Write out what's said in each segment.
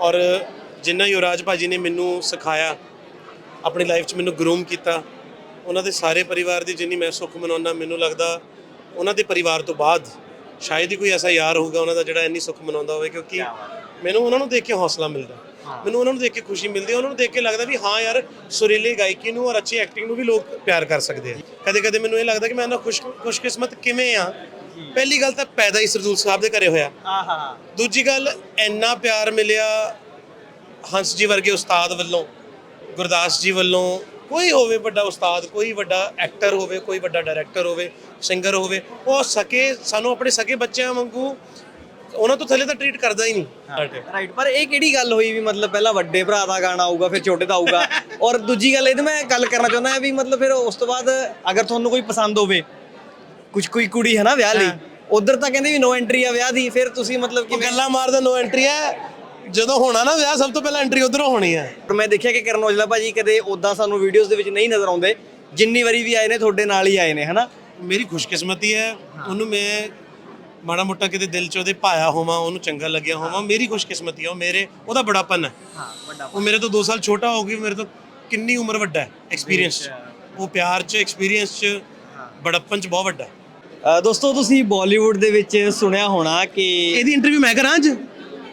ਔਰ ਜਿੰਨਾ ਯੁਵਰਾਜ ਭਾਜੀ ਨੇ ਮੈਨੂੰ ਸਿਖਾਇਆ ਆਪਣੀ ਲਾਈਫ 'ਚ ਮੈਨੂੰ ਗਰੂਮ ਕੀਤਾ ਉਹਨਾਂ ਦੇ ਸਾਰੇ ਪਰਿਵਾਰ ਦੀ ਜਿੰਨੀ ਮੈਂ ਸੁੱਖ ਮਨਾਉਣਾ ਮੈਨੂੰ ਲੱਗਦਾ ਉਹਨਾਂ ਦੇ ਪਰਿਵਾਰ ਤੋਂ ਬਾਅਦ ਸ਼ਾਇਦ ਹੀ ਕੋਈ ਐਸਾ ਯਾਰ ਹੋਊਗਾ ਉਹਨਾਂ ਦਾ ਜਿਹੜਾ ਇੰਨੀ ਸੁੱਖ ਮਨਾਉਂਦਾ ਹੋਵੇ ਕਿਉਂਕਿ ਮੈਨੂੰ ਉਹਨਾਂ ਨੂੰ ਦੇਖ ਕੇ ਹੌਸਲਾ ਮਿਲਦਾ। ਮੈਨੂੰ ਉਹਨਾਂ ਨੂੰ ਦੇਖ ਕੇ ਖੁਸ਼ੀ ਮਿਲਦੀ ਹੈ ਉਹਨਾਂ ਨੂੰ ਦੇਖ ਕੇ ਲੱਗਦਾ ਵੀ ਹਾਂ ਯਾਰ ਸੁਰੀਲੀ ਗਾਇਕੀ ਨੂੰ ਔਰ ਅੱਛੀ ਐਕਟਿੰਗ ਨੂੰ ਵੀ ਲੋਕ ਪਿਆਰ ਕਰ ਸਕਦੇ ਆ। ਕਦੇ ਕਦੇ ਮੈਨੂੰ ਇਹ ਲੱਗਦਾ ਕਿ ਮੈਂ ਇਹਨਾਂ ਖੁਸ਼ ਖੁਸ਼ਕਿਸਮਤ ਕਿਵੇਂ ਆ ਪਹਿਲੀ ਗੱਲ ਤਾਂ ਪੈਦਾ ਹੀ ਸਰਦੂਲ ਸਾਹਿਬ ਦੇ ਘਰੇ ਹੋਇਆ। ਆਹਾ ਦੂਜੀ ਗੱਲ ਇੰਨਾ ਪਿਆਰ ਮਿਲਿਆ ਹੰਸ ਜੀ ਵਰਗੇ ਉਸਤਾਦ ਵੱਲੋਂ ਗੁਰਦਾਸ ਜੀ ਵੱਲੋਂ ਕੋਈ ਹੋਵੇ ਵੱਡਾ ਉਸਤਾਦ ਕੋਈ ਵੱਡਾ ਐਕਟਰ ਹੋਵੇ ਕੋਈ ਵੱਡਾ ਡਾਇਰੈਕਟਰ ਹੋਵੇ ਸਿੰਗਰ ਹੋਵੇ ਉਹ ਸਕੇ ਸਾਨੂੰ ਆਪਣੇ ਸਕੇ ਬੱਚਿਆਂ ਵਾਂਗੂ ਉਹਨਾਂ ਤੋਂ ਥੱਲੇ ਤਾਂ ਟ੍ਰੀਟ ਕਰਦਾ ਹੀ ਨਹੀਂ। ਰਾਈਟ ਪਰ ਇਹ ਕਿਹੜੀ ਗੱਲ ਹੋਈ ਵੀ ਮਤਲਬ ਪਹਿਲਾਂ ਵੱਡੇ ਭਰਾ ਦਾ ਗਾਣਾ ਆਊਗਾ ਫਿਰ ਛੋਟੇ ਦਾ ਆਊਗਾ? ਔਰ ਦੂਜੀ ਗੱਲ ਇਹ ਤੇ ਮੈਂ ਗੱਲ ਕਰਨਾ ਚਾਹੁੰਦਾ ਹਾਂ ਵੀ ਮਤਲਬ ਫਿਰ ਉਸ ਤੋਂ ਬਾਅਦ ਅਗਰ ਤੁਹਾਨੂੰ ਕੋਈ ਪਸੰਦ ਹੋਵੇ ਕੁਝ ਕੋਈ ਕੁੜੀ ਹੈ ਨਾ ਵਿਆਹ ਲਈ ਉਧਰ ਤਾਂ ਕਹਿੰਦੇ ਵੀ ਨੋ ਐਂਟਰੀ ਆ ਵਿਆਹ ਦੀ ਫਿਰ ਤੁਸੀਂ ਮਤਲਬ ਕਿਵੇਂ? ਗੱਲਾਂ ਮਾਰਦਾ ਨੋ ਐਂਟਰੀ ਹੈ ਜਦੋਂ ਹੋਣਾ ਨਾ ਵਿਆਹ ਸਭ ਤੋਂ ਪਹਿਲਾਂ ਐਂਟਰੀ ਉਧਰੋਂ ਹੋਣੀ ਹੈ ਪਰ ਮੈਂ ਦੇਖਿਆ ਕਿ ਕਰਨ ਔਜਲਾ ਭਾਜੀ ਕਦੇ ਉਦਾਂ ਸਾਨੂੰ ਵੀਡੀਓਜ਼ ਦੇ ਵਿੱਚ ਨਹੀਂ ਨਜ਼ਰ ਆਉਂਦੇ ਜਿੰਨੀ ਵਾਰੀ ਵੀ ਆਏ ਨੇ ਤੁਹਾਡੇ ਨਾਲ ਹੀ ਆਏ ਨੇ ਹਨਾ? ਮੇਰੀ ਖੁਸ਼ਕਿਸਮਤੀ ਹੈ ਉਹਨੂੰ ਮੈਂ ਮਾੜਾ ਮੋਟਾ ਕਿਤੇ ਦਿਲ 'ਚ ਉਹਦੇ ਪਾਇਆ ਹੋਵਾਂ ਉਹਨੂੰ ਚੰਗਾ ਲੱਗਿਆ ਹੋਵਾਂ ਮੇਰੀ ਖੁਸ਼ਕਿਸਮਤੀ ਹੈ ਉਹ ਮੇਰੇ ਉਹਦਾ ਬੜਾਪਨ ਹੈ। ਹਾਂ ਵੱਡਾ ਉਹ ਮੇਰੇ ਤੋਂ 2 ਸਾਲ ਛੋਟਾ ਹੋ ਗਿਆ ਮੇਰੇ ਤੋਂ ਕਿੰਨੀ ਉਮਰ ਵੱਡਾ ਹੈ ਐਕਸਪੀਰੀਅੰਸ ਉਹ ਪਿਆਰ 'ਚ ਐਕਸਪੀਰੀਅੰਸ 'ਚ ਬੜਾਪਨ 'ਚ ਬਹੁਤ ਵੱਡਾ। ਹੈ ਦੋਸਤੋ ਤੁਸੀਂ ਬਾਲੀਵੁੱਡ ਦੇ ਵਿੱਚ ਸੁਣਿਆ ਹੋਣਾ ਕਿ ਇਹਦੀ ਇੰਟਰਵਿਊ ਮੈਂ ਕਰਾਂ ਅੱਜ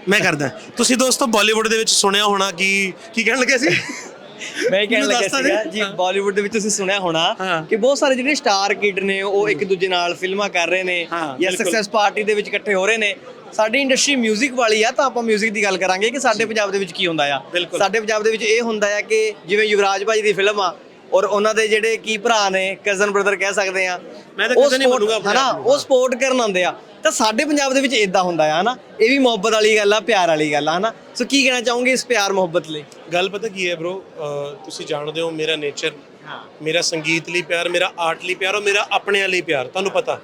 ਮੈਂ ਕਰਦਾ ਤੁਸੀਂ ਦੋਸਤੋ ਬਾਲੀਵੁੱਡ ਦੇ ਵਿੱਚ ਸੁਣਿਆ ਹੋਣਾ ਕਿ ਕੀ ਕਹਿਣ ਲੱਗੇ ਸੀ ਮੈਂ ਇਹ ਕਹਿਣ ਮੈਨੂੰ ਲੱਗਾ ਦੱਸ ਤਾਂ ਦੇ। ਸੀਗਾ ਜੀ ਬਾਲੀਵੁੱਡ ਦੇ ਵਿੱਚ ਤੁਸੀਂ ਸੁਣਿਆ ਹੋਣਾ ਹਾਂ। ਕਿ ਬਹੁਤ ਸਾਰੇ ਜਿਹੜੇ ਸਟਾਰ ਕਿਡ ਨੇ ਉਹ ਇੱਕ ਦੂਜੇ ਨਾਲ ਫਿਲਮਾਂ ਕਰ ਰਹੇ ਨੇ ਹਾਂ, ਜਾਂ ਬਿਲਕੁਲ। ਸਕਸੈਸ ਪਾਰਟੀ ਦੇ ਵਿੱਚ ਇਕੱਠੇ ਹੋ ਰਹੇ ਨੇ ਸਾਡੀ ਇੰਡਸਟਰੀ 뮤직 ਵਾਲੀ ਆ ਤਾਂ ਆਪਾਂ 뮤직 ਦੀ ਗੱਲ ਕਰਾਂਗੇ ਕਿ ਸਾਡੇ ਪੰਜਾਬ ਦੇ ਵਿੱਚ ਕੀ ਹੁੰਦਾ ਆ ਬਿਲਕੁਲ। ਸਾਡੇ ਪੰਜਾਬ ਦੇ ਵਿੱਚ ਇਹ ਹੁੰਦਾ ਆ ਕਿ ਜਿਵੇਂ ਯੁਵਰਾਜ ਭਾਜੀ ਦੀ ਫਿਲਮ ਆ ਔਰ ਉਹਨਾਂ ਦੇ ਜਿਹੜੇ ਕੀ ਭਰਾ ਨੇ ਕਜ਼ਨ ਬ੍ਰਦਰ ਕਹਿ ਸਕਦੇ ਆ ਮੈਂ ਤਾਂ ਉਹ cousin ਹੀ support- ਮੰਨੂਗਾ ਹਨਾ ਨੂੰ। ਉਹ ਸਪੋਰਟ ਕਰਨ ਆਉਂਦੇ ਆ। ਤਾਂ ਸਾਡੇ ਪੰਜਾਬ ਦੇ ਵਿੱਚ ਇਦਾਂ ਹੁੰਦਾ ਆ ਹਨਾ? ਇਹ ਵੀ ਮੁਹੱਬਤ ਵਾਲੀ ਗੱਲ ਆ ਪਿਆਰ ਵਾਲੀ ਗੱਲ ਆ ਹਨਾ? ਸੋ ਕੀ ਕਹਿਣਾ ਚਾਹੋਗੇ ਇਸ ਪਿਆਰ ਮੁਹੱਬਤ ਲਈ? ਗੱਲ ਪਤਾ ਕੀ ਹੈ ਬ్రో ਤੁਸੀਂ ਜਾਣਦੇ ਹੋ ਮੇਰਾ ਨੇਚਰ ਮੇਰਾ ਸੰਗੀਤ ਲਈ ਪਿਆਰ ਮੇਰਾ ਆਰਟ ਲਈ ਪਿਆਰ ਔਰ ਮੇਰਾ ਆਪਣੇ ਲਈ ਪਿਆਰ ਤੁਹਾਨੂੰ ਪਤਾ।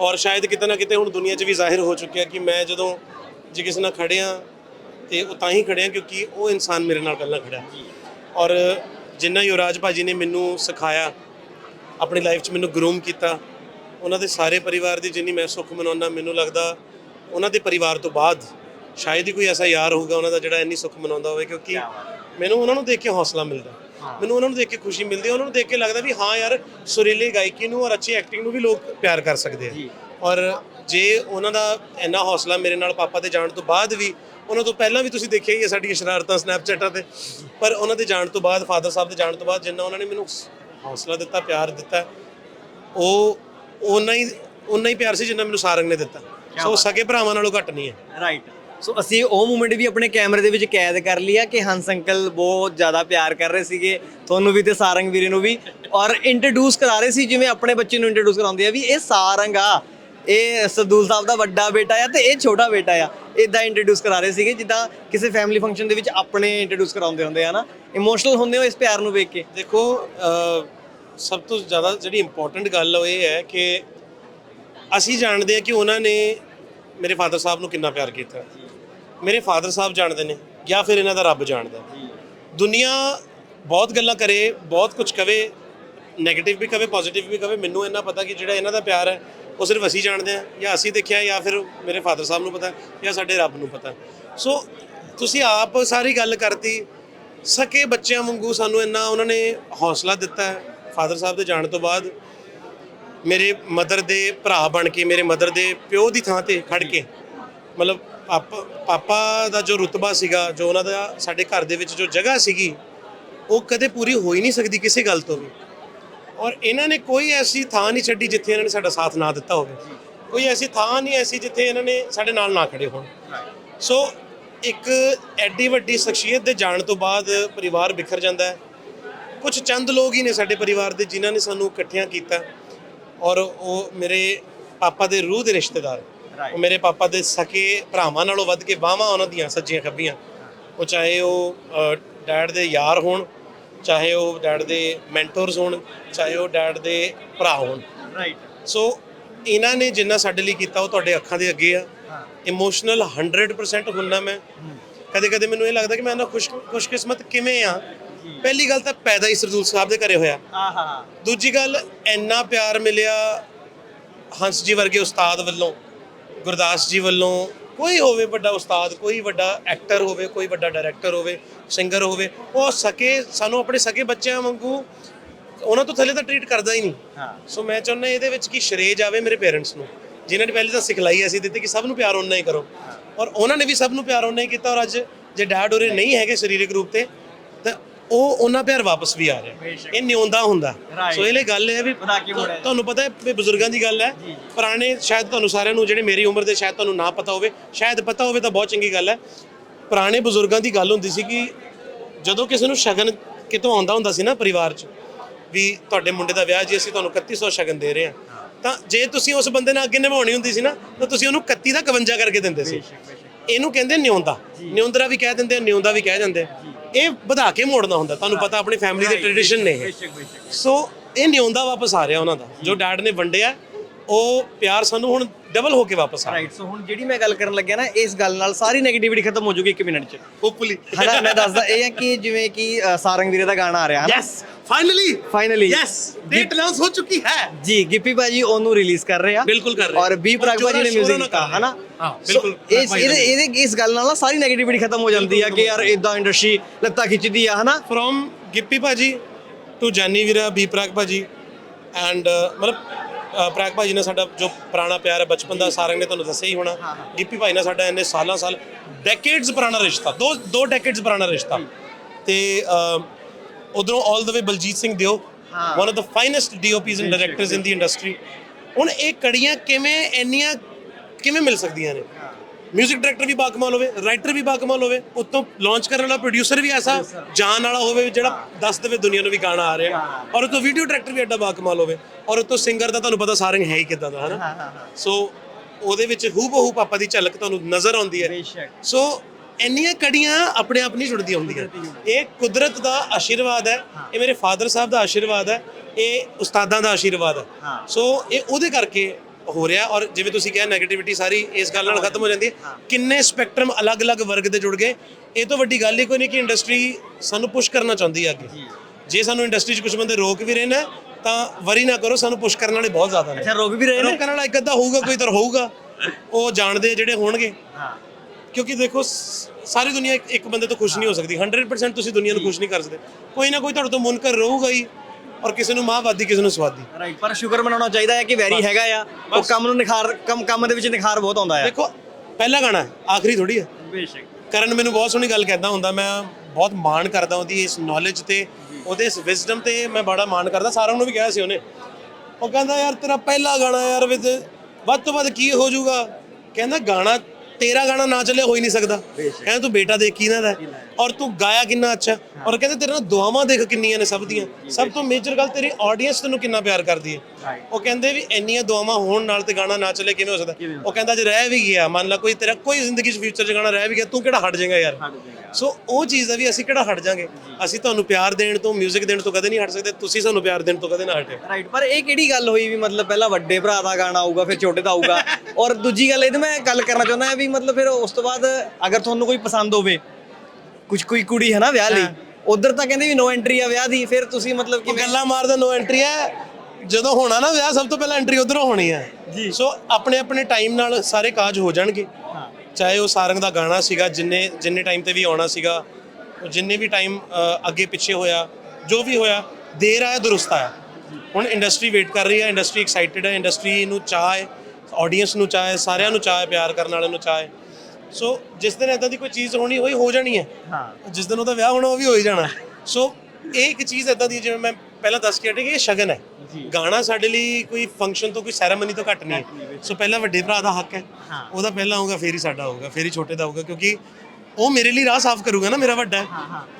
ਔਰ ਸ਼ਾਇਦ ਕਿਤੇ ਨਾ ਕਿਤੇ ਹੁਣ ਦੁਨੀਆ 'ਚ ਵੀ ਜ਼ਾਹਿਰ ਹੋ ਚੁੱਕਿਆ ਕਿ ਮੈਂ ਜਦੋਂ ਜੇ ਕਿਸੇ ਨਾਲ ਖੜਿਆ ਤੇ ਉਹ ਤਾਂ ਹੀ ਖੜਿਆ ਕਿਉਂਕਿ ਉਹ ਇਨਸਾਨ ਮੇਰੇ ਨਾਲ ਪਹਿਲਾਂ ਖੜਿਆ ਔਰ ਜਿੰਨਾ ਯੁਵਰਾਜ ਭਾਜੀ ਨੇ ਮੈਨੂੰ ਸਿਖਾਇਆ ਆਪਣੀ ਲਾਈਫ 'ਚ ਮੈਨੂੰ ਗਰੂਮ ਕੀਤਾ ਉਹਨਾਂ ਦੇ ਸਾਰੇ ਪਰਿਵਾਰ ਦੀ ਜਿੰਨੀ ਮੈਂ ਸੁੱਖ ਮਨਾਉਣਾ ਮੈਨੂੰ ਲੱਗਦਾ ਉਹਨਾਂ ਦੇ ਪਰਿਵਾਰ ਤੋਂ ਬਾਅਦ ਸ਼ਾਇਦ ਹੀ ਕੋਈ ਐਸਾ ਯਾਰ ਹੋਊਗਾ ਉਹਨਾਂ ਦਾ ਜਿਹੜਾ ਇੰਨੀ ਸੁੱਖ ਮਨਾਉਂਦਾ ਹੋਵੇ ਕਿਉਂਕਿ ਮੈਨੂੰ ਉਹਨਾਂ ਨੂੰ ਦੇਖ ਕੇ ਹੌਸਲਾ ਮਿਲਦਾ। ਮੈਨੂੰ ਉਹਨਾਂ ਨੂੰ ਦੇਖ ਕੇ ਖੁਸ਼ੀ ਮਿਲਦੀ ਹੈ ਉਹਨਾਂ ਨੂੰ ਦੇਖ ਕੇ ਲੱਗਦਾ ਵੀ ਹਾਂ ਯਾਰ ਸੁਰੀਲੀ ਗਾਇਕੀ ਨੂੰ ਔਰ ਅੱਛੀ ਐਕਟਿੰਗ ਨੂੰ ਵੀ ਲੋਕ ਪਿਆਰ ਕਰ ਸਕਦੇ ਆ। ਔਰ ਜੇ ਉਹਨਾਂ ਦਾ ਇੰਨਾ ਹੌਸਲਾ ਮੇਰੇ ਨਾਲ ਪਾਪਾ ਦੇ ਜਾਣ ਤੋਂ ਬਾਅਦ ਵੀ ਉਹਨਾਂ ਤੋਂ ਪਹਿਲਾਂ ਵੀ ਤੁਸੀਂ ਦੇਖਿਆ ਹੀ ਹੈ ਸਾਡੀਆਂ ਸ਼ਰਾਰਤਾਂ ਸਨੈਪਚੈਟਾਂ ਤੇ। ਪਰ ਉਹਨਾਂ ਦੇ ਜਾਣ ਤੋਂ ਬਾਅਦ ਫਾਦਰ ਸਾਹਿਬ ਦੇ ਜਾਣ ਤੋਂ ਬਾਅਦ ਜਿੰਨਾ ਉਹਨਾਂ ਨੇ ਮੈਨੂੰ ਹੌਸਲਾ ਦਿੱਤਾ ਪਿਆਰ ਦਿੱਤਾ ਉਹ ਓਨਾ ਹੀ ਓਨਾ ਹੀ ਪਿਆਰ ਸੀ ਜਿੰਨਾ ਮੈਨੂੰ ਸਾਰੰਗ ਨੇ ਦਿੱਤਾ। ਸੋ ਸਕੇ ਭਰਾਵਾਂ ਨਾਲੋਂ ਘੱਟ ਨਹੀਂ ਹੈ। ਰਾਈਟ ਸੋ ਅਸੀਂ ਉਹ ਮੂਮੈਂਟ ਵੀ ਆਪਣੇ ਕੈਮਰੇ ਦੇ ਵਿੱਚ ਕੈਦ ਕਰ ਲਿਆ ਕਿ ਹੰਸ ਅੰਕਲ ਬਹੁਤ ਜ਼ਿਆਦਾ ਪਿਆਰ ਕਰ ਰਹੇ ਸੀਗੇ। ਤੁਹਾਨੂੰ ਵੀ ਤੇ ਸਾਰੰਗ ਵੀਰੇ ਨੂੰ ਵੀ। ਔਰ ਇੰਟਰੋਡਿਊਸ ਕਰਾ ਰਹੇ ਸੀ ਜਿਵੇਂ ਆਪਣੇ ਬੱਚੇ ਨੂੰ ਇੰਟਰੋਡਿਊਸ ਕਰਾਉਂਦੇ ਆ ਵੀ ਇਹ ਸਾਰੰਗ ਆ। ਇਹ ਸਰਦੂਲ ਸਾਹਿਬ ਦਾ ਵੱਡਾ ਬੇਟਾ ਆ ਤੇ ਇਹ ਛੋਟਾ ਬੇਟਾ ਆ। ਇਦਾਂ ਇੰਟਰੋਡਿਊਸ ਕਰਾ ਰਹੇ ਸੀਗੇ, ਜਿੱਦਾਂ ਕਿਸੇ ਫੈਮਿਲੀ ਫੰਕਸ਼ਨ ਦੇ ਵਿੱਚ ਆਪਣੇ ਇੰਟਰੋਡਿਊਸ ਕਰਾਉਂਦੇ ਹੁੰਦੇ ਆ ਨਾ। ਇਮੋਸ਼ਨਲ ਹੁੰਦੇ ਹੋ ਇਸ ਪਿਆਰ ਨੂੰ ਵੇਖ ਕੇ? ਦੇਖੋ ਸਭ ਤੋਂ ਜ਼ਿਆਦਾ ਜਿਹੜੀ ਇੰਪੋਰਟੈਂਟ ਗੱਲ ਉਹ ਇਹ ਹੈ ਕਿ ਅਸੀਂ ਜਾਣਦੇ ਹਾਂ ਕਿ ਉਹਨਾਂ ਨੇ ਮੇਰੇ ਫਾਦਰ ਸਾਹਿਬ ਨੂੰ ਕਿੰਨਾ ਪਿਆਰ ਕੀਤਾ। ਮੇਰੇ ਫਾਦਰ ਸਾਹਿਬ ਜਾਣਦੇ ਨੇ ਜਾਂ ਫਿਰ ਇਹਨਾਂ ਦਾ ਰੱਬ ਜਾਣਦਾ। ਦੁਨੀਆ ਬਹੁਤ ਗੱਲਾਂ ਕਰੇ, ਬਹੁਤ ਕੁਝ ਕਵੇ 네ਗੇਟਿਵ ਵੀ ਕਵੇ ਪੋਜ਼ਿਟਿਵ ਵੀ ਕਵੇ, ਮੈਨੂੰ ਇਹਨਾਂ ਪਤਾ ਕਿ ਜਿਹੜਾ ਇਹਨਾਂ ਦਾ ਪਿਆਰ ਹੈ ਉਹ ਸਿਰਫ ਅਸੀਂ ਜਾਣਦੇ ਹਾਂ ਜਾਂ ਅਸੀਂ ਦੇਖਿਆ ਜਾਂ ਫਿਰ ਮੇਰੇ ਫਾਦਰ ਸਾਹਿਬ ਨੂੰ ਪਤਾ ਜਾਂ ਸਾਡੇ ਰੱਬ ਨੂੰ ਪਤਾ। ਸੋ ਤੁਸੀਂ ਆਪ ਸਾਰੀ ਗੱਲ ਕਰਤੀ, ਸਕੇ ਬੱਚਿਆਂ ਵਾਂਗੂ ਸਾਨੂੰ ਇੰਨਾ ਉਹਨਾਂ ਨੇ ਹੌਸਲਾ ਦਿੱਤਾ ਹੈ। ਫਾਦਰ ਸਾਹਿਬ ਦੇ ਜਾਣ ਤੋਂ ਬਾਅਦ ਮੇਰੇ ਮਦਰ ਦੇ ਭਰਾ ਬਣ ਕੇ, ਮੇਰੇ ਮਦਰ ਦੇ ਪਿਓ ਦੀ ਥਾਂ ਤੇ ਖੜ ਕੇ, ਮਤਲਬ ਪਾਪਾ ਪਾਪਾ ਦਾ ਜੋ ਰੁਤਬਾ ਸੀਗਾ, ਜੋ ਉਹਨਾਂ ਦਾ ਸਾਡੇ ਘਰ ਦੇ ਵਿੱਚ ਜੋ ਜਗ੍ਹਾ ਸੀਗੀ, ਉਹ ਕਦੇ ਪੂਰੀ ਹੋ ਹੀ ਨਹੀਂ ਸਕਦੀ ਕਿਸੇ ਗੱਲ ਤੋਂ ਵੀ। ਔਰ ਇਹਨਾਂ ਨੇ ਕੋਈ ਐਸੀ ਥਾਂ ਨਹੀਂ ਛੱਡੀ ਜਿੱਥੇ ਇਹਨਾਂ ਨੇ ਸਾਡਾ ਸਾਥ ਨਾ ਦਿੱਤਾ ਹੋਵੇ। ਕੋਈ ਐਸੀ ਥਾਂ ਨਹੀਂ ਐਸੀ ਜਿੱਥੇ ਇਹਨਾਂ ਨੇ ਸਾਡੇ ਨਾਲ ਨਾ ਖੜੇ ਹੋਣ। ਸੋ ਇੱਕ ਐਡੀ ਵੱਡੀ ਸ਼ਖਸੀਅਤ ਦੇ ਜਾਣ ਤੋਂ ਬਾਅਦ ਪਰਿਵਾਰ ਬਿਖਰ ਜਾਂਦਾ ਹੈ। ਕੁਝ ਚੰਦ ਲੋਕ ਹੀ ਨੇ ਸਾਡੇ ਪਰਿਵਾਰ ਦੇ ਜਿਨ੍ਹਾਂ ਨੇ ਸਾਨੂੰ ਇਕੱਠਿਆਂ ਕੀਤਾ। ਔਰ ਉਹ ਮੇਰੇ ਪਾਪਾ ਦੇ ਰੂਹ ਦੇ ਰਿਸ਼ਤੇਦਾਰ। ਉਹ ਮੇਰੇ ਪਾਪਾ ਦੇ ਸਕੇ ਭਰਾਵਾਂ ਨਾਲੋਂ ਵੱਧ ਕੇ ਬਾਹਾਂ ਉਹਨਾਂ ਦੀਆਂ ਸੱਜੀਆਂ ਖੱਬੀਆਂ। ਉਹ ਚਾਹੇ ਉਹ ਡੈਡ ਦੇ ਯਾਰ ਹੋਣ ਚਾਹੇ ਉਹ ਡੈਡ ਦੇ ਮੈਂਟਰਸ ਹੋਣ ਚਾਹੇ ਉਹ ਡੈਡ ਦੇ ਭਰਾ ਹੋਣ। ਰਾਈਟ ਸੋ ਇਹਨਾਂ ਨੇ ਜਿੰਨਾ ਸਾਡੇ ਲਈ ਕੀਤਾ ਉਹ ਤੁਹਾਡੇ ਅੱਖਾਂ ਦੇ ਅੱਗੇ ਆ। ਇਮੋਸ਼ਨਲ 100% ਹੁੰਨਾ ਮੈਂ। ਕਦੇ ਕਦੇ ਮੈਨੂੰ ਇਹ ਲੱਗਦਾ ਕਿ ਮੈਂ ਇਹਨਾਂ ਖੁਸ਼ ਖੁਸ਼ਕਿਸਮਤ ਕਿਵੇਂ ਆ? ਪਹਿਲੀ ਗੱਲ ਤਾਂ ਪੈਦਾ ਹੀ ਸਰਦੂਲ ਸਾਹਿਬ ਦੇ ਘਰੇ ਹੋਇਆ। ਆਹਾ ਦੂਜੀ ਗੱਲ ਇੰਨਾ ਪਿਆਰ ਮਿਲਿਆ ਹੰਸ ਜੀ ਵਰਗੇ ਉਸਤਾਦ ਵੱਲੋਂ ਗੁਰਦਾਸ ਜੀ ਵੱਲੋਂ ਕੋਈ ਹੋਵੇ ਵੱਡਾ ਉਸਤਾਦ ਕੋਈ ਵੱਡਾ ਐਕਟਰ ਹੋਵੇ ਕੋਈ ਵੱਡਾ ਡਾਇਰੈਕਟਰ ਹੋਵੇ ਸਿੰਗਰ ਹੋਵੇ ਉਹ ਸਕੇ ਸਾਨੂੰ ਆਪਣੇ ਸਕੇ ਬੱਚਿਆਂ ਵਾਂਗੂ ਉਹਨਾਂ ਤੋਂ ਥੱਲੇ ਤਾਂ ਟ੍ਰੀਟ ਕਰਦਾ ਹੀ ਨਹੀਂ। ਹਾਂ। ਸੋ ਮੈਂ ਚਾਹੁੰਦਾ ਇਹਦੇ ਵਿੱਚ ਕੀ ਸ਼ਰੇਜ ਆਵੇ ਮੇਰੇ ਪੇਰੈਂਟਸ ਨੂੰ। ਜਿਨ੍ਹਾਂ ਨੇ ਪਹਿਲੇ ਤਾਂ ਸਿਖਲਾਈ ਅਸੀਂ ਦਿੱਤੀ ਕਿ ਸਭ ਨੂੰ ਪਿਆਰ ਓਨਾ ਹੀ ਕਰੋ। ਔਰ ਉਹਨਾਂ ਨੇ ਵੀ ਸਭ ਨੂੰ ਪਿਆਰ ਓਨਾ ਹੀ ਕੀਤਾ ਔਰ ਅੱਜ ਜੇ ਡੈਡ ਉਰੇ ਨਹੀਂ ਹੈਗੇ ਸਰੀਰਕ ਰੂਪ ਤਾਂ ਉਹ ਉਹਨਾਂ ਪਿਆਰ ਵਾਪਸ ਵੀ ਆ ਰਿਹਾ। ਇਹ ਨਿਉਂਦਾ ਹੁੰਦਾ. ਸੋ ਇਹ ਲਈ ਗੱਲ ਹੈ ਵੀ ਤੁਹਾਨੂੰ ਪਤਾ ਹੈ ਬਜ਼ੁਰਗਾਂ ਦੀ ਗੱਲ ਹੈ। ਪੁਰਾਣੇ ਸ਼ਾਇਦ ਤੁਹਾਨੂੰ ਸਾਰਿਆਂ ਨੂੰ ਜਿਹੜੇ ਮੇਰੀ ਉਮਰ ਦੇ ਸ਼ਾਇਦ ਤੁਹਾਨੂੰ ਨਾ ਪਤਾ ਹੋਵੇ ਸ਼ਾਇਦ ਪਤਾ ਹੋਵੇ ਤਾਂ ਬਹੁਤ ਚੰਗੀ ਗੱਲ ਹੈ। ਪੁਰਾਣੇ ਬਜ਼ੁਰਗਾਂ ਦੀ ਗੱਲ ਹੁੰਦੀ ਸੀ ਕਿ ਜਦੋਂ ਕਿਸੇ ਨੂੰ ਸ਼ਗਨ ਕਿਤੋਂ ਆਉਂਦਾ ਹੁੰਦਾ ਸੀ ਨਾ ਪਰਿਵਾਰ 'ਚ ਵੀ ਤੁਹਾਡੇ ਮੁੰਡੇ ਦਾ ਵਿਆਹ ਜੀ ਅਸੀਂ ਤੁਹਾਨੂੰ 3100 ਸ਼ਗਨ ਦੇ ਰਹੇ ਹਾਂ। ਤਾਂ ਜੇ ਤੁਸੀਂ ਉਸ ਬੰਦੇ ਨਾਲ ਅੱਗੇ ਨਿਭਾਉਣੀ ਹੁੰਦੀ ਸੀ ਨਾ ਤਾਂ ਤੁਸੀਂ ਉਹਨੂੰ 31 ਦਾ 51 ਕਰਕੇ ਦਿੰਦੇ ਸੀ। ਇਹਨੂੰ ਕਹਿੰਦੇ ਨਿਉਂਦਾ। ਨਿਉਂਦਰਾ ਵੀ ਕਹਿ ਦਿੰਦੇ ਆ ਨਿਉਂਦਾ ਵੀ ਕਹਿ ਜਾਂਦੇ। ਇਹ ਵਧਾ ਕੇ ਮੋੜਨਾ ਹੁੰਦਾ। ਤੁਹਾਨੂੰ ਪਤਾ ਆਪਣੀ ਫੈਮਿਲੀ ਦੇ ਟ੍ਰੈਡੀਸ਼ਨ ਨੇ ਇਹ। ਸੋ ਇਹ ਨਿਉਂਦਾ ਵਾਪਸ ਆ ਰਿਹਾ ਉਹਨਾਂ ਦਾ। ਜੋ ਡੈਡ ਨੇ ਵੰਡਿਆ ਉਹ ਪਿਆਰ ਸਾਨੂੰ ਹੁਣ ਡਬਲ ਹੋ ਕੇ ਵਾਪਸ ਆ ਰਾਈਟ ਸੋ ਹੁਣ ਜਿਹੜੀ ਮੈਂ ਗੱਲ ਕਰਨ ਲੱਗਿਆ ਨਾ ਇਸ ਗੱਲ ਨਾਲ ਸਾਰੀ 네ਗੇਟਿਵਿਟੀ ਖਤਮ ਹੋ ਜੂਗੀ 1 ਮਿੰਟ ਚ। ਹੋਪਫੁਲੀ ਹਨਾ ਮੈਂ ਦੱਸਦਾ ਇਹ ਹੈ ਕਿ ਜਿਵੇਂ ਕਿ ਸਾਰੰਗ ਵੀਰੇ ਦਾ ਗਾਣਾ ਆ ਰਿਹਾ ਹੈ yes finally Finally. Yes date announce ਹੋ ਚੁੱਕੀ ਹੈ। ਜੀ ਗਿੱਪੀ ਭਾਜੀ ਉਹਨੂੰ ਰਿਲੀਜ਼ ਕਰ ਰਹੇ ਆ। ਬਿਲਕੁਲ ਕਰ ਰਹੇ ਔਰ ਬੀ ਪ੍ਰਗਵਾ ਜੀ ਨੇ ਮਿਊਜ਼ਿਕ ਦਿੱਤਾ ਹਨਾ? ਹਾਂ ਬਿਲਕੁਲ। ਇਸ ਇਹਦੇ ਇਸ ਗੱਲ ਨਾਲ ਨਾ ਸਾਰੀ 네ਗੇਟਿਵਿਟੀ ਖਤਮ ਹੋ ਜਾਂਦੀ ਆ ਕਿ ਯਾਰ ਇਦਾਂ ਇੰਡਸਟਰੀ ਲੱਤਾਂ ਖਿੱਚਦੀ ਆ ਹਨਾ? ਫਰੋਮ ਗਿੱਪੀ ਭਾਜੀ ਟੂ ਜਾਨੀ ਵੀਰਾ ਬੀ ਪ੍ਰਾਗ ਭਾਜੀ ਐਂਡ ਮਤਲਬ ਪ੍ਰਾਗ ਭਾਜੀ ਨਾਲ ਸਾਡਾ ਜੋ ਪੁਰਾਣਾ ਪਿਆਰ ਹੈ ਬਚਪਨ ਦਾ ਸਾਰੰਗ ਨੇ ਤੁਹਾਨੂੰ ਦੱਸਿਆ ਹੀ ਹੋਣਾ। ਗਿੱਪੀ ਭਾਈ ਨਾਲ ਸਾਡਾ ਇੰਨੇ ਸਾਲਾਂ ਸਾਲ ਡੈਕੇਡਸ ਪੁਰਾਣਾ ਰਿਸ਼ਤਾ ਦੋ ਦੋ ਡੈਕੇਡਸ ਪੁਰਾਣਾ ਰਿਸ਼ਤਾ। ਤੇ ਉਧਰੋਂ ਆਲ ਦ ਵੇ ਬਲਜੀਤ ਸਿੰਘ ਦਿਓ one of the finest DOPs and directors in the industry ਹੁਣ ਇਹ ਕੜੀਆਂ ਕਿਵੇਂ ਇੰਨੀਆਂ ਕਿਵੇਂ ਮਿਲ ਸਕਦੀਆਂ ਨੇ? ਮਿਊਜ਼ਿਕ ਡਾਇਰੈਕਟਰ ਵੀ ਬਾਕਮਾਲ ਹੋਵੇ ਰਾਈਟਰ ਵੀ ਬਾਕਮਾਲ ਹੋਵੇ ਉਤੋਂ ਲਾਂਚ ਕਰਨ ਵਾਲਾ ਪ੍ਰੋਡਿਊਸਰ ਵੀ ਐਸਾ ਜਾਣ ਵਾਲਾ ਹੋਵੇ ਜਿਹੜਾ ਦੱਸ ਦੇਵੇ ਦੁਨੀਆ ਨੂੰ ਵੀ ਗਾਣਾ ਆ ਰਿਹਾ। ਔਰ ਉਤੋਂ ਵੀਡੀਓ ਡਾਇਰੈਕਟਰ ਵੀ ਐਡਾ ਬਾਕਮਾਲ ਹੋਵੇ। ਔਰ ਉਤੋਂ ਸਿੰਗਰ ਦਾ ਤੁਹਾਨੂੰ ਪਤਾ ਸਾਰਿਆਂ ਹੈ ਹੀ ਕਿਦਾਂ ਦਾ ਹਨਾ? ਸੋ ਉਹਦੇ ਵਿੱਚ ਹੂ ਬਹੂ ਪਾਪਾ ਦੀ ਝਲਕ ਤੁਹਾਨੂੰ ਨਜ਼ਰ ਆਉਂਦੀ ਹੈ। ਸੋ ਇੰਨੀਆਂ ਕੜੀਆਂ ਆਪਣੇ ਆਪ ਨਹੀਂ ਜੁੜਦੀਆਂ ਹੁੰਦੀਆਂ। ਇਹ ਕੁਦਰਤ ਦਾ ਆਸ਼ੀਰਵਾਦ ਹੈ। ਇਹ ਮੇਰੇ ਫਾਦਰ ਸਾਹਿਬ ਦਾ ਆਸ਼ੀਰਵਾਦ ਹੈ। ਇਹ ਉਸਤਾਦਾਂ ਦਾ ਆਸ਼ੀਰਵਾਦ ਹੈ। ਸੋ ਇਹ ਉਹਦੇ ਕਰਕੇ ਹੋ ਰਿਹਾ ਔਰ ਜਿਵੇਂ ਤੁਸੀਂ ਕਿਹਾ 네ਗੇਟਿਵਿਟੀ ਸਾਰੀ ਇਸ ਗੱਲ ਨਾਲ ਖਤਮ ਹੋ ਜਾਂਦੀ ਹੈ। ਕਿੰਨੇ ਸਪੈਕਟਰਮ ਅਲੱਗ-ਅਲੱਗ ਵਰਗ ਦੇ ਜੁੜ ਗਏ? ਇਹ ਤੋਂ ਵੱਡੀ ਗੱਲ ਹੀ ਕੋਈ ਨਹੀਂ ਕਿ ਇੰਡਸਟਰੀ ਸਾਨੂੰ ਪੁਸ਼ ਕਰਨਾ ਚਾਹੁੰਦੀ ਹੈ ਅੱਗੇ। ਜੇ। ਸਾਨੂੰ ਇੰਡਸਟਰੀ 'ਚ ਕੁਝ ਬੰਦੇ ਰੋਕ ਵੀ ਰਹੇ ਨੇ ਤਾਂ ਵਰੀ ਨਾ ਕਰੋ ਸਾਨੂੰ ਪੁਸ਼ ਕਰਨ ਵਾਲੇ ਬਹੁਤ ਜ਼ਿਆਦਾ ਨੇ। ਅੱਛਾ ਰੋਕ ਵੀ ਰਹੇ ਨੇ? ਰੋਕਣ ਵਾਲਾ ਇੱਕ ਅੱਧਾ ਹੋਊਗਾ ਕੋਈ ਤਾਂ ਹੋਊਗਾ। ਉਹ ਜਾਣਦੇ ਜਿਹੜੇ ਹੋਣਗੇ। ਹਾਂ। ਕਿਉਂਕਿ ਦੇਖੋ ਸਾਰੀ ਦੁਨੀਆ ਇੱਕ ਬੰਦੇ ਤੋਂ ਖੁਸ਼ ਨਹੀਂ ਹੋ ਸਕਦੀ। 100% ਤੁਸੀਂ ਦੁਨੀਆ ਨੂੰ ਖੁਸ਼ ਨਹੀਂ ਕਰ ਸਕਦੇ। ਕੋਈ ਨਾ ਕੋਈ ਤੁਹਾਡੇ ਤੋਂ ਮੁਨਕਰ ਰਹੂਗਾ ਹੀ। ਔਰ ਕਿਸੇ ਨੂੰ ਮਾਹਵਾਦੀ ਕਿਸੇ ਨੂੰ ਸਵਾਦੀ। ਰਾਈਟ ਪਰ ਸ਼ੁਕਰ ਮਨਾਉਣਾ ਚਾਹੀਦਾ ਹੈ ਕਿ ਵੈਰੀ ਹੈਗਾ ਆ। ਉਹ ਕੰਮ ਨੂੰ ਨਿਖਾਰ ਕੰਮ ਕੰਮ ਦੇ ਵਿੱਚ ਨਿਖਾਰ ਬਹੁਤ ਆਉਂਦਾ ਆ। ਦੇਖੋ ਪਹਿਲਾ ਗਾਣਾ ਆਖਰੀ ਥੋੜੀ ਹੈ। ਬੇਸ਼ੱਕ। ਕਰਨ ਮੈਨੂੰ ਬਹੁਤ ਸੋਹਣੀ ਗੱਲ ਕਹਿੰਦਾ ਹੁੰਦਾ ਮੈਂ ਬਹੁਤ ਮਾਣ ਕਰਦਾ ਉਹਦੀ ਇਸ ਨੌਲੇਜ ਤੇ ਉਹਦੇ ਇਸ ਵਿਜ਼ਡਮ ਤੇ ਮੈਂ ਬੜਾ ਮਾਣ ਕਰਦਾ। ਸਾਰਿਆਂ ਨੂੰ ਵੀ ਕਿਹਾ ਸੀ ਉਹਨੇ। ਉਹ ਕਹਿੰਦਾ ਯਾਰ ਤੇਰਾ ਪਹਿਲਾ ਗਾਣਾ ਯਾਰ ਵਿੱਚ ਵੱਧ ਤੋਂ ਵੱਧ ਕੀ ਹੋ ਜਾਊਗਾ? ਕਹਿੰਦਾ ਗਾਣਾ ਤੇਰਾ ਗਾਣਾ ਨਾ ਚੱਲੇ ਹੋ ਹੀ ਨਹੀਂ ਸਕਦਾ। ਕਹਿੰਦਾ ਤੂੰ ਬੇਟਾ ਦੇਖ ਕੀ ਨਾ ਦਾ ਹੈ। ਔਰ ਤੂੰ ਗਾਇਆ ਕਿੰਨਾ ਅੱਛਾ। ਔਰ ਕਹਿੰਦੇ ਤੇਰੇ ਨਾਲ ਦੁਆਵਾਂ ਦੇਖ ਕਿੰਨੀਆਂ ਨੇ ਸਭ ਦੀਆਂ। ਸਭ ਤੋਂ ਮੇਜਰ ਗੱਲ ਤੇਰੀ ਆਡੀਅנס ਤੈਨੂੰ ਕਿੰਨਾ ਪਿਆਰ ਕਰਦੀ ਹੈ। ਉਹ ਕਹਿੰਦੇ ਵੀ ਇੰਨੀਆਂ ਦੁਆਵਾਂ ਹੋਣ ਨਾਲ ਤੇ ਗਾਣਾ ਨਾ ਚੱਲੇ ਕਿਵੇਂ ਹੋ ਸਕਦਾ? ਉਹ ਕਹਿੰਦਾ ਜੇ ਰਹਿ ਵੀ ਗਿਆ ਮੰਨ ਲਾ ਕੋਈ ਤੇਰਾ ਕੋਈ ਜ਼ਿੰਦਗੀ 'ਚ ਫਿਊਚਰ 'ਚ ਗਾਣਾ ਰਹਿ ਵੀ ਗਿਆ ਤੂੰ ਕਿਹੜਾ ਹਟ ਜਾਏਗਾ ਯਾਰ? ਸੋ ਉਹ ਚੀਜ਼ ਹੈ ਵੀ ਅਸੀਂ ਕਿਹੜਾ ਹਟ ਜਾਾਂਗੇ? ਅਸੀਂ ਤੁਹਾਨੂੰ ਪਿਆਰ ਦੇਣ ਤੋਂ 뮤직 ਦੇਣ ਤੋਂ ਕਦੇ ਨਹੀਂ ਹਟ ਸਕਦੇ ਤੁਸੀਂ ਸਾਨੂੰ ਪਿਆਰ ਦੇਣ ਤੋਂ ਕਦੇ ਨਾ ਹਟੇ। ਰਾਈਟ ਪਰ ਇਹ ਕਿਹੜੀ ਗੱਲ ਹੋਈ ਵੀ ਮਤਲਬ ਪਹਿਲਾਂ ਵੱਡੇ ਭਰਾ ਦਾ ਗਾਣਾ ਆਊਗਾ ਫਿਰ ਛੋਟੇ ਦਾ ਆਊਗਾ? ਔਰ ਦੂਜੀ ਗੱਲ ਇਹ ਤੇ ਮੈਂ ਗੱਲ ਕਰਨਾ ਚਾਹੁੰਦਾ ਹਾਂ ਵੀ ਮਤਲਬ ਫਿਰ ਉਸ ਤੋਂ ਬਾਅਦ ਅਗਰ ਤੁਹਾਨੂੰ ਕੋਈ ਪਸੰਦ ਹੋਵੇ ਕੁਝ ਕੋਈ ਕੁੜੀ ਹੈ ਨਾ ਵਿਆਹ ਲਈ ਉਧਰ ਤਾਂ ਕਹਿੰਦੇ ਵੀ ਨੋ ਐਂਟਰੀ ਆ ਵਿਆਹ ਦੀ ਫਿਰ ਤੁਸੀਂ ਮਤਲਬ ਕਿਵੇਂ ਗੱਲਾਂ ਮਾਰਦਾ ਨੋ ਐਂਟਰੀ ਹੈ ਜਦੋਂ ਹੋਣਾ ਨਾ ਵਿਆਹ ਸਭ ਤੋਂ ਪਹਿਲਾਂ ਐਂਟਰੀ ਉਧਰੋਂ ਹੋਣੀ ਹੈ ਜੀ। ਸੋ ਆਪਣੇ ਆਪਣੇ ਟਾਈਮ ਨਾਲ ਸਾਰੇ ਕਾਜ ਹੋ ਜਾਣਗੇ। ਹਾਂ। ਚਾਹੇ ਉਹ ਸਾਰੰਗ ਦਾ ਗਾਣਾ ਸੀਗਾ ਜਿੰਨੇ ਜਿੰਨੇ ਟਾਈਮ ਤੇ ਵੀ ਆਉਣਾ ਸੀਗਾ ਉਹ ਜਿੰਨੇ ਵੀ ਟਾਈਮ ਅੱਗੇ ਪਿੱਛੇ ਹੋਇਆ ਜੋ ਵੀ ਹੋਇਆ ਦੇਰ ਆਇਆ ਦਰੁਸਤ ਆਇਆ। ਹੁਣ ਇੰਡਸਟਰੀ ਵੇਟ ਕਰ ਰਹੀ ਹੈ ਇੰਡਸਟਰੀ ਐਕਸਾਈਟਿਡ ਹੈ ਇੰਡਸਟਰੀ ਨੂੰ ਚਾਹ ਹੈ ਆਡੀਅנס ਨੂੰ ਚਾਹ ਹੈ ਸਾਰਿਆਂ ਨੂੰ ਚਾਹ ਹੈ ਪਿਆਰ ਕਰਨ ਵਾਲਿਆਂ ਨੂੰ ਚਾਹ ਹੈ। ਸੋ ਜਿਸ ਦਿਨ ਇਦਾਂ ਦੀ ਕੋਈ ਚੀਜ਼ ਹੋਣੀ ਹੋਈ ਹੋ ਜਾਣੀ ਹੈ। ਹਾਂ। ਜਿਸ ਦਿਨ ਉਹਦਾ ਵਿਆਹ ਹੋਣਾ ਉਹ ਵੀ ਹੋ ਹੀ ਜਾਣਾ। ਸੋ ਇਹ ਇੱਕ ਚੀਜ਼ ਇਦਾਂ ਦੀ ਜਿਵੇਂ ਮੈਂ ਪਹਿਲਾਂ ਦੱਸ ਕੇ ਹਟੇ ਕਿ ਇਹ ਸ਼ਗਨ ਹੈ। ਗਾਣਾ ਸਾਡੇ ਲਈ ਕੋਈ ਫੰਕਸ਼ਨ ਤੋਂ ਕੋਈ ਸੈਰੇਮਨੀ ਤੋਂ ਘੱਟ ਨਹੀਂ। ਹੈ ਸੋ ਪਹਿਲਾਂ ਵੱਡੇ ਭਰਾ ਦਾ ਹੱਕ ਹੈ। ਉਹਦਾ ਪਹਿਲਾਂ ਹੋਊਗਾ ਫੇਰ ਹੀ ਸਾਡਾ ਹੋਊਗਾ ਫੇਰ ਹੀ ਛੋਟੇ ਦਾ ਹੋਊਗਾ ਕਿਉਂਕਿ ਉਹ ਮੇਰੇ ਲਈ ਰਾਹ ਸਾਫ਼ ਕਰੂਗਾ ਨਾ ਮੇਰਾ ਵੱਡਾ।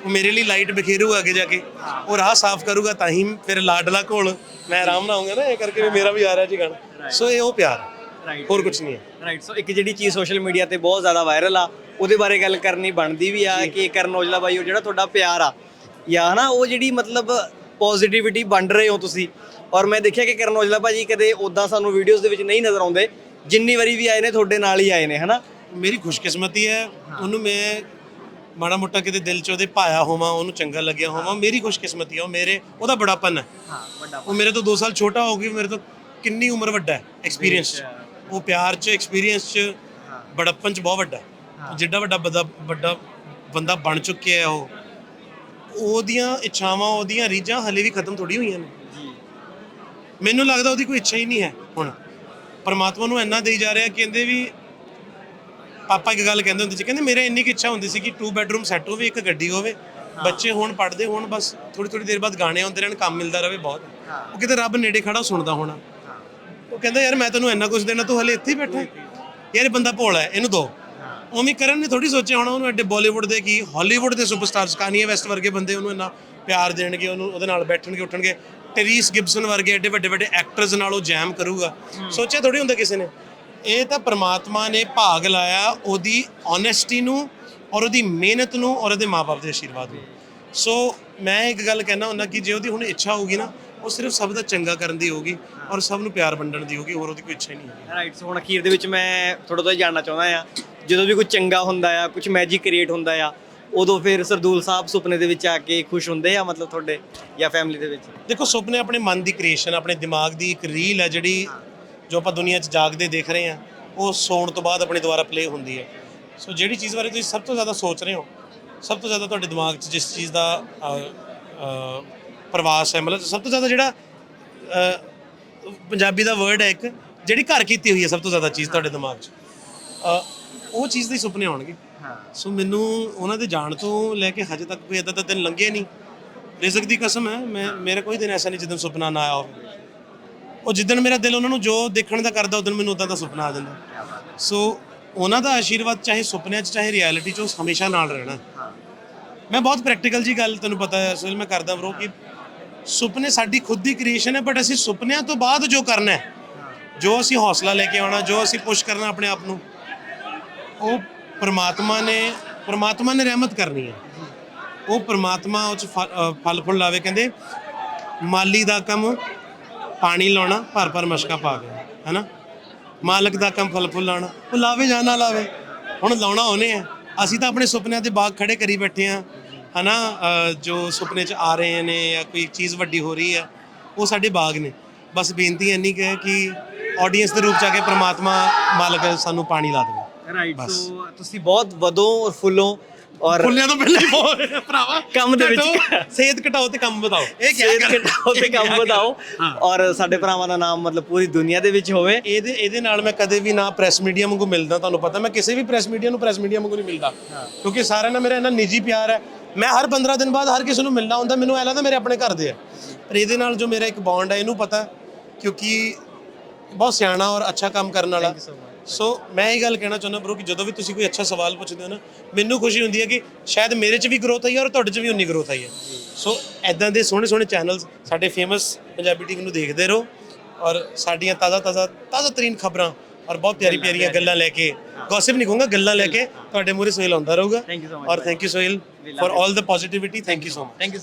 ਉਹ ਮੇਰੇ ਲਈ ਲਾਈਟ ਬਿਖੇਰੂਗਾ ਅੱਗੇ ਜਾ ਕੇ। ਉਹ ਰਾਹ ਸਾਫ਼ ਕਰੂਗਾ ਤਾਂ ਹੀ ਫਿਰ ਲਾਡਲਾ ਕੋਲ ਮੈਂ ਆਰਾਮ ਨਾਲ ਆਉਂਗਾ ਨਾ ਇਹ ਕਰਕੇ ਵੀ ਮੇਰਾ ਵੀ ਆ ਰਿਹਾ ਜੀ ਗਾਣਾ। ਸੋ ਇਹ ਉਹ ਪਿਆਰ ਹੈ। ਰਾਈਟ ਹੋਰ ਕੁਝ ਨਹੀਂ ਹੈ। ਰਾਈਟ ਸੋ ਇੱਕ ਜਿਹੜੀ ਚੀਜ਼ ਸੋਸ਼ਲ ਮੀਡੀਆ ਤੇ ਬਹੁਤ ਜ਼ਿਆਦਾ ਵਾਇਰਲ ਆ ਉਹਦੇ ਬਾਰੇ ਗੱਲ ਕਰਨੀ ਬਣਦੀ ਵੀ ਆ ਕਿ ਕਰਨ ਔਜਲਾ ਬਾਈ ਉਹ ਜਿਹੜਾ ਤੁਹਾਡਾ ਪਿਆਰ ਆ ਜਾਂ ਹਨਾ ਉਹ ਜਿਹੜੀ ਮਤਲਬ ਪੋਜ਼ਿਟਿਵਿਟੀ ਵੰਡ ਰਹੇ ਹੋ ਤੁਸੀਂ। ਔਰ ਮੈਂ ਦੇਖਿਆ ਕਿ ਕਰਨ ਔਜਲਾ ਭਾਜੀ ਕਦੇ ਉਦਾਂ ਸਾਨੂੰ ਵੀਡੀਓਜ਼ ਦੇ ਵਿੱਚ ਨਹੀਂ ਨਜ਼ਰ ਆਉਂਦੇ। ਜਿੰਨੀ ਵਾਰੀ ਵੀ ਆਏ ਨੇ ਤੁਹਾਡੇ ਨਾਲ ਹੀ ਆਏ ਨੇ ਹਨਾ? ਮੇਰੀ ਖੁਸ਼ਕਿਸਮਤੀ ਹੈ ਉਹਨੂੰ ਮੈਂ ਮਾੜਾ ਮੋਟਾ ਕਿਤੇ ਦਿਲ 'ਚ ਉਹਦੇ ਪਾਇਆ ਹੋਵਾਂ ਉਹਨੂੰ ਚੰਗਾ ਲੱਗਿਆ ਹੋਵਾਂ ਮੇਰੀ ਖੁਸ਼ਕਿਸਮਤੀ ਹੈ ਉਹ ਮੇਰੇ ਉਹਦਾ ਬੜਾਪਨ ਹੈ। ਹਾਂ ਵੱਡਾ ਉਹ ਮੇਰੇ ਤੋਂ 2 ਸਾਲ ਛੋਟਾ ਹੋ ਗਿਆ ਮੇਰੇ ਤੋਂ ਕਿੰਨੀ ਉਮਰ ਵੱਡਾ ਹੈ ਐਕਸਪੀਰੀਅੰਸ 'ਚ। ਉਹ ਪਿਆਰ 'ਚ ਐਕਸਪੀਰੀਅੰਸ 'ਚ ਬੜਪਨ ਚ ਬਹੁਤ ਵੱਡਾ ਜਿੱਡਾ ਵੱਡਾ ਬੰਦਾ ਵੱਡਾ ਬੰਦਾ ਬਣ ਚੁੱਕਿਆ ਹੈ ਉਹ ਉਹਦੀਆਂ ਇੱਛਾਵਾਂ, ਉਹਦੀਆਂ ਰੀਝਾਂ ਹਲੇ ਵੀ ਖਤਮ ਥੋੜੀ ਹੋਈਆਂ ਨੇ। ਜੀ ਮੈਨੂੰ ਲੱਗਦਾ ਉਹਦੀ ਕੋਈ ਇੱਛਾ ਹੀ ਨਹੀਂ ਹੈ ਹੁਣ। ਪਰਮਾਤਮਾ ਨੂੰ ਇੰਨਾ ਦੇਈ ਜਾ ਰਿਹਾ ਕਹਿੰਦੇ ਵੀ ਪਾਪਾ ਇੱਕ ਗੱਲ ਕਹਿੰਦੇ ਹੁੰਦੇ ਸੀ, ਕਹਿੰਦੇ ਮੇਰੇ ਇੰਨੀ ਕੁ ਇੱਛਾ ਹੁੰਦੀ ਸੀ ਕਿ ਟੂ ਬੈਡਰੂਮ ਸੈੱਟ ਹੋਵੇ, ਇੱਕ ਗੱਡੀ ਹੋਵੇ। ਬੱਚੇ ਹੁਣ ਪੜਦੇ ਹੋਣ, ਬਸ ਥੋੜੀ ਥੋੜੀ ਦੇਰ ਬਾਅਦ ਗਾਣੇ ਆਉਂਦੇ ਰਹਿਣ, ਕੰਮ ਮਿਲਦਾ ਰਹੇ ਬਹੁਤ। ਉਹ ਕਿਤੇ ਰੱਬ ਨੇੜੇ ਖੜਾ ਸੁਣਦਾ ਹੋਣਾ। ਉਹ ਕਹਿੰਦਾ, ਯਾਰ ਮੈਂ ਤੈਨੂੰ ਇੰਨਾ ਕੁਝ ਦੇਣਾ, ਤੂੰ ਹਲੇ ਇੱਥੇ ਹੀ ਬੈਠਾ ਯਾਰ ਇਹ ਬੰਦਾ ਭੋਲਾ ਹੈ, ਇਹਨੂੰ ਦੋ। ਉਵੇਂ ਕਰਨ ਨੇ ਥੋੜੀ ਸੋਚਿਆ ਹੋਣਾ ਉਹਨੂੰ ਐਡੇ ਬਾਲੀਵੁੱਡ ਦੇ ਕੀ ਹਾਲੀਵੁੱਡ ਦੇ ਸੁਪਰਸਟਾਰਸ ਕਾਨੀਏ ਵੈਸਟ ਵਰਗੇ ਬੰਦੇ ਉਹਨੂੰ ਇੰਨਾ ਪਿਆਰ ਦੇਣਗੇ ਉਹਨੂੰ ਉਹਦੇ ਨਾਲ ਬੈਠਣਗੇ ਉੱਠਣਗੇ। ਟੈਰੀਸ ਗਿਬਸਨ ਵਰਗੇ ਐਡੇ ਵੱਡੇ ਵੱਡੇ ਐਕਟਰਸ ਨਾਲ ਉਹ ਜੈਮ ਕਰੂਗਾ। ਸੋਚਿਆ ਥੋੜੀ ਹੁੰਦਾ ਕਿਸੇ ਨੇ? ਇਹ ਤਾਂ ਪ੍ਰਮਾਤਮਾ ਨੇ ਭਾਗ ਲਾਇਆ ਉਹਦੀ ਓਨੈਸਟੀ ਨੂੰ ਔਰ ਉਹਦੀ ਮਿਹਨਤ ਨੂੰ ਔਰ ਉਹਦੇ ਮਾਪੇ ਦੇ ਆਸ਼ੀਰਵਾਦ ਨੂੰ। ਸੋ ਮੈਂ ਇੱਕ ਗੱਲ ਕਹਿਣਾ ਹੁੰਦਾ ਕਿ ਜੇ ਉਹਦੀ ਹੁਣ ਇੱਛਾ ਹੋਊਗੀ ਨਾ ਉਹ ਸਿਰਫ ਸਭ ਦਾ ਚੰਗਾ ਕਰਨ ਦੀ ਹੋਊਗੀ ਔਰ ਸਭ ਨੂੰ ਪਿਆਰ ਵੰਡਣ ਦੀ ਹੋਊਗੀ ਹੋਰ ਉਹਦੀ ਕੋਈ ਇੱਛਾ ਹੀ ਨਹੀਂ ਹੈ ਰਾਈਟ ਸੋ ਹੁਣ ਅਖੀਰ ਦੇ ਵਿੱਚ ਮੈਂ ਥੋੜਾ ਤੋਂ ਜਾਣਨਾ ਚਾਹੁੰਦਾ ਆ ਜਦੋਂ ਵੀ ਕੁਝ ਚੰਗਾ ਹੁੰਦਾ ਆ ਕੁਝ ਮੈਜਿਕ ਕ੍ਰੀਏਟ ਹੁੰਦਾ ਆ ਉਦੋਂ ਫਿਰ ਸਰਦੂਲ ਸਾਹਿਬ ਸੁਪਨੇ ਦੇ ਵਿੱਚ ਆ ਕੇ ਖੁਸ਼ ਹੁੰਦੇ ਆ ਮਤਲਬ ਤੁਹਾਡੇ ਜਾਂ ਫੈਮਿਲੀ ਦੇ ਵਿੱਚ? ਦੇਖੋ ਸੁਪਨੇ ਆਪਣੇ ਮਨ ਦੀ ਕ੍ਰੀਏਸ਼ਨ ਆਪਣੇ ਦਿਮਾਗ ਦੀ ਇੱਕ ਰੀਲ ਹੈ ਜਿਹੜੀ ਜੋ ਆਪਾਂ ਦੁਨੀਆ 'ਚ ਜਾਗਦੇ ਦੇਖ ਰਹੇ ਹਾਂ ਉਹ ਸੌਣ ਤੋਂ ਬਾਅਦ ਆਪਣੇ ਦੁਆਰਾ ਪਲੇ ਹੁੰਦੀ ਹੈ ਸੋ ਜਿਹੜੀ ਚੀਜ਼ ਬਾਰੇ ਤੁਸੀਂ ਸਭ ਤੋਂ ਜ਼ਿਆਦਾ ਸੋਚ ਰਹੇ ਹੋ ਸਭ ਤੋਂ ਜ਼ਿਆਦਾ ਤੁਹਾਡੇ ਦਿਮਾਗ 'ਚ ਜਿਸ ਚੀਜ਼ ਦਾ ਪ੍ਰਵਾਸ ਹੈ ਮਤਲਬ ਸਭ ਤੋਂ ਜ਼ਿਆਦਾ ਜਿਹੜਾ ਪੰਜਾਬੀ ਦਾ ਵਰਡ ਹੈ ਇੱਕ ਜਿਹੜੀ ਘਰ ਕੀਤੀ ਹੋਈ ਹੈ ਸਭ ਤੋਂ ਜ਼ਿਆਦਾ ਚੀਜ਼ ਤੁਹਾਡੇ ਦਿਮਾਗ 'ਚ। ਉਹ ਚੀਜ਼ ਦੇ ਸੁਪਨੇ ਆਉਣਗੇ। ਹਾਂ। ਸੋ ਮੈਨੂੰ ਉਹਨਾਂ ਦੇ ਜਾਣ ਤੋਂ ਲੈ ਕੇ ਹਜੇ ਤੱਕ ਕੋਈ ਇਦਾਂ ਦਾ ਦਿਨ ਲੰਘਿਆ ਨਹੀਂ। ਰਿਜ਼ਕ ਦੀ ਕਸਮ ਹੈ ਮੈਂ ਮੇਰਾ ਕੋਈ ਦਿਨ ਐਸਾ ਨਹੀਂ ਜਿੱਦਨ ਸੁਪਨਾ ਨਾ ਆਇਆ ਹੋਵੇ। ਉਹ ਜਿੱਦਨ ਮੇਰਾ ਦਿਲ ਉਹਨਾਂ ਨੂੰ ਜੋ ਦੇਖਣ ਦਾ ਕਰਦਾ ਉਦੋਂ ਮੈਨੂੰ ਉਦਾਂ ਦਾ ਸੁਪਨਾ ਆ ਜਾਂਦਾ। ਸੋ ਉਹਨਾਂ ਦਾ ਆਸ਼ੀਰਵਾਦ ਚਾਹੇ ਸੁਪਨਿਆਂ 'ਚ ਚਾਹੇ ਰਿਐਲਿਟੀ 'ਚ ਉਹ ਹਮੇਸ਼ਾ ਨਾਲ ਰਹਿਣਾ। ਮੈਂ ਬਹੁਤ ਪ੍ਰੈਕਟੀਕਲ ਜੀ ਗੱਲ ਤੁਹਾਨੂੰ ਪਤਾ ਹੈ ਅਸਲ ਮੈਂ ਕਰਦਾ ਬਰੋ ਕਿ ਸੁਪਨੇ ਸਾਡੀ ਖੁਦ ਦੀ ਕ੍ਰੀਏਸ਼ਨ ਹੈ ਬਟ ਅਸੀਂ ਸੁਪਨਿਆਂ ਤੋਂ ਬਾਅਦ ਜੋ ਕਰਨਾ ਹੈ ਜੋ ਅਸੀਂ ਹੌਸਲਾ ਲੈ ਕੇ ਆਉਣਾ ਜੋ ਅਸੀਂ ਪੁਸ਼ ਕਰਨਾ ਆਪਣੇ ਆਪ ਨੂੰ ਉਹ ਪ੍ਰਮਾਤਮਾ ਨੇ ਪ੍ਰਮਾਤਮਾ ਨੇ ਰਹਿਮਤ ਕਰਨੀ ਹੈ। ਉਹ ਪ੍ਰਮਾਤਮਾ ਉਹ ਚ ਫ- ਫਲ ਫੁੱਲ ਲਾਵੇ ਕਹਿੰਦੇ ਮਾਲੀ ਦਾ ਕੰਮ ਪਾਣੀ ਲਾਉਣਾ ਭਰ ਭਰ ਮਸ਼ਕਾ ਪਾ ਕੇ ਹੈਨਾ? ਮਾਲਕ ਦਾ ਕੰਮ ਫਲ ਫੁੱਲ ਲਾਉਣਾ ਉਹ ਲਾਵੇ ਜਾਂ ਨਾ ਲਾਵੇ ਹੁਣ ਲਾਉਣਾ ਉਹਨੇ ਹੈ। ਅਸੀਂ ਤਾਂ ਆਪਣੇ ਸੁਪਨਿਆਂ ਦੇ ਬਾਗ ਖੜੇ ਕਰੀ ਬੈਠੇ ਆ ਹਨਾ? ਅ, ਜੋ ਸੁਪਨੇ ਚ ਆ ਰਹੇ ਨੇ ਜਾਂ ਕੋਈ ਚੀਜ਼ ਵੱਡੀ ਹੋ ਰਹੀ ਹੈ ਉਹ ਸਾਡੇ ਬਾਗ ਨੇ। ਬਸ ਬੇਨਤੀ ਇੰਨੀ ਕੁ ਕਿ ਆਡੀਅנס ਦੇ ਰੂਪ ਚ ਆ ਕੇ ਪ੍ਰਮਾਤਮਾ ਮਾਲਕ ਸਾਨੂੰ ਪਾਣੀ ਲਾ ਦੇਵੇ। ਰਾਈਟ ਸੋ ਤੁਸੀਂ ਬਹੁਤ ਵਧੋ ਔਰ ਫੁੱਲੋ ਔਰ ਫੁੱਲਿਆਂ ਤੋਂ ਪਹਿਲਾਂ ਹੀ ਬਹੁਤ ਭਰਾਵਾ। ਕੰਮ ਦੇ ਵਿੱਚ ਸਿਹਤ ਘਟਾਓ ਤੇ ਕੰਮ ਵਧਾਓ। ਇਹ ਸਿਹਤ ਗੱਲ- ਘਟਾਓ ਤੇ ਕੰਮ ਵਧਾਓ। ਔਰ ਸਾਡੇ ਭਰਾਵਾਂ ਦਾ ਨਾਮ ਮਤਲਬ ਪੂਰੀ ਦੁਨੀਆ ਦੇ ਵਿੱਚ ਹੋਵੇ। ਇਹਦੇ ਇਹਦੇ ਨਾਲ ਮੈਂ ਕਦੇ ਵੀ ਨਾ ਪ੍ਰੈਸ ਮੀਡੀਆ ਵਾਂਗੂ ਮਿਲਦਾ ਤੁਹਾਨੂੰ ਪਤਾ। ਮੈਂ ਕਿਸੇ ਵੀ ਪ੍ਰੈਸ ਮੀਡੀਆ ਨੂੰ ਪ੍ਰੈਸ ਮੀਡੀਆ ਵਾਂਗੂ ਨਹੀਂ ਮਿਲਦਾ। ਕਿਉਂਕਿ ਸਾਰਿਆਂ ਨਾਲ ਮੇਰਾ ਇੰਨਾ ਨਿੱਜੀ ਪਿਆਰ ਹੈ। ਮੈਂ ਹਰ 15 ਦਿਨ ਬਾਅਦ ਹਰ ਕਿਸੇ ਨੂੰ ਮਿਲਣਾ ਹੁੰਦਾ। ਮੈਨੂੰ ਐ ਲੱਗਦਾ ਮੇਰੇ ਆਪਣੇ ਘਰ ਦੇ ਆ ਪਰ ਇਹਦੇ ਨਾਲ ਜੋ ਮੇਰਾ ਇੱਕ ਬੌਂਡ ਹੈ ਇਹਨੂੰ ਪਤਾ। ਕਿਉਂਕਿ ਬਹੁਤ ਸਿਆਣਾ ਔਰ ਅੱਛਾ ਕੰਮ ਕਰਨ ਵਾਲਾ। ਸੋ ਮੈਂ ਇਹ ਗੱਲ ਕਹਿਣਾ ਚਾਹੁੰਦਾ ਬ్రో ਕਿ ਜਦੋਂ ਵੀ ਤੁਸੀਂ ਕੋਈ ਅੱਛਾ ਸਵਾਲ ਪੁੱਛਦੇ ਹੋ ਨਾ ਮੈਨੂੰ ਖੁਸ਼ੀ ਹੁੰਦੀ ਹੈ ਕਿ ਸ਼ਾਇਦ ਮੇਰੇ 'ਚ ਵੀ ਗਰੋਥ ਆਈ ਹੈ ਔਰ ਤੁਹਾਡੇ 'ਚ ਵੀ ਉਨੀ ਗਰੋਥ ਆਈ ਹੈ। ਸੋ ਐਦਾਂ ਦੇ ਸੋਹਣੇ ਸੋਹਣੇ ਚੈਨਲਸ ਸਾਡੇ ਫੇਮਸ ਪੰਜਾਬੀ ਟੀਮ ਨੂੰ ਦੇਖਦੇ ਰਹੋ ਔਰ ਸਾਡੀਆਂ ਤਾਜ਼ਾ ਤਾਜ਼ਾ ਤਾਜ਼ਾ ਤਰੀਨ ਖਬਰਾਂ ਔਰ ਬਹੁਤ ਪਿਆਰੀ ਪਿਆਰੀਆਂ ਗੱਲਾਂ ਲੈ ਕੇ। ਗੌਸਿਪ ਨਹੀਂ ਕਹੂੰਗਾ ਗੱਲਾਂ ਲੈ ਕੇ ਤੁਹਾਡੇ ਮੂਰੇ ਸੋਹਿਲ ਆਉਂਦਾ ਰਹੂਗਾ। ਔਰ thank you Sohil for all the positivity thank you so much